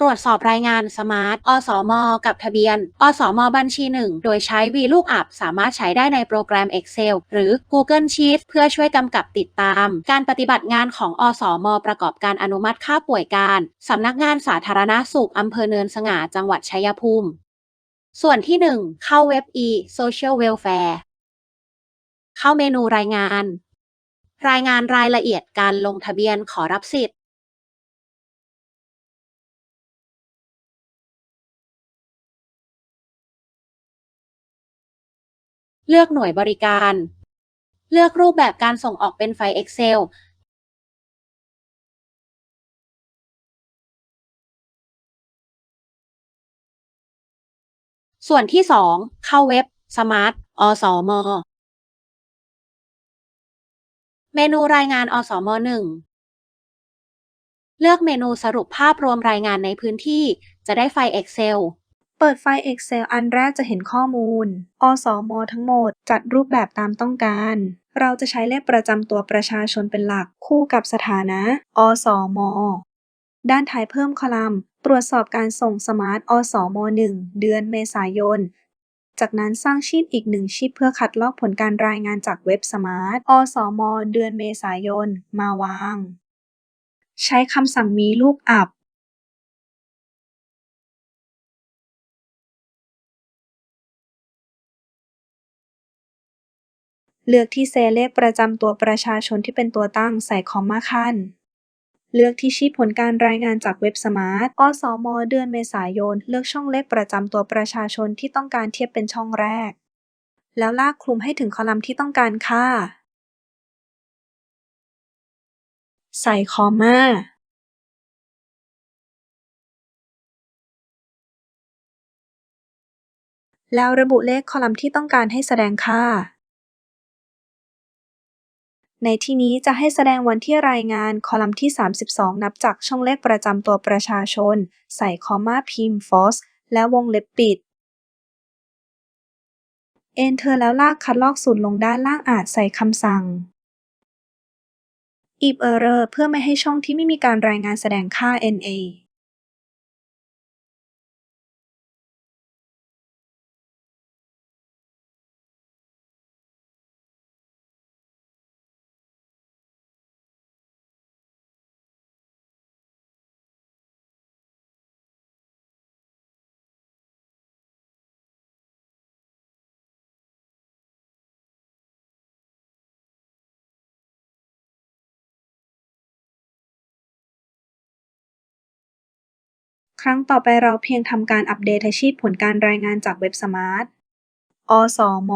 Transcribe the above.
ตรวจสอบรายงานสมาร์ท อสม กับทะเบียน อสม บัญชี 1 โดยใช้ VLOOKUP สามารถใช้ได้ในโปรแกรม Excel หรือ Google Sheets เพื่อช่วยกำกับติดตาม การปฏิบัติงานของอสม ประกอบการอนุมัติค่าป่วยการสำนักงานสาธารณสุขอำเภอเนินสง่าจังหวัดชัยภูมิ ส่วนที่ 1 เข้าเว็บ e Social Welfare เข้าเมนูรายงาน รายงานรายละเอียดการลงทะเบียนขอรับสิทธิ์ เลือกหน่วยบริการ เลือกรูปแบบการส่งออกเป็นไฟล์ Excel ส่วนที่ 2 เข้าเว็บ Smart อสม เมนูรายงานอสม 1 เลือกเมนูสรุปภาพรวมรายงานในพื้นที่ จะได้ไฟล์ Excel เปิดไฟล์ Excel อันแรกจะเห็นข้อมูล อสม ทั้งหมด จัดรูปแบบตามต้องการ เราจะใช้เลขประจำตัวประชาชนเป็นหลัก คู่กับสถานะ อสม ด้านท้ายเพิ่มคอลัมน์ ตรวจสอบการส่งสมาร์ท อสม 1 เดือนเมษายน จากนั้นสร้างชีตอีกหนึ่งชีตเพื่อคัดลอกผลการรายงานจากเว็บสมาร์ท อสม เดือนเมษายน มาวาง ใช้คำสั่งมีลูกอับ เลือกที่เซลเลขประจำตัวประชาชนที่เป็นตัวตั้งใส่คอมมาขั้น เลือกที่ชีพผลการรายงานจากเว็บสมาร์ท อสม เดือนเมษายน เลือกช่องเลขประจำตัวประชาชนที่ต้องการเทียบเป็นช่องแรก แล้วลากคลุมให้ถึงคอลัมน์ที่ต้องการค่า ใส่คอมมาแล้วระบุเลขคอลัมน์ที่ต้องการให้แสดงค่า ในที่นี้จะให้แสดงวันที่รายงานคอลัมน์ที่ 32 นับจากช่องเลขประจำตัวประชาชน ใส่คอมมาพิมพ์ false และวงเล็บปิด Enter แล้วลากคัดลอกสูตรลงด้านล่างอาจใส่คำสั่ง if error เพื่อไม่ให้ช่องที่ไม่มีการรายงานแสดงค่า NA ครั้งต่อไปเราเพียงทำการอัปเดตอาชีพผลการรายงานจากเว็บสมาร์ท อสม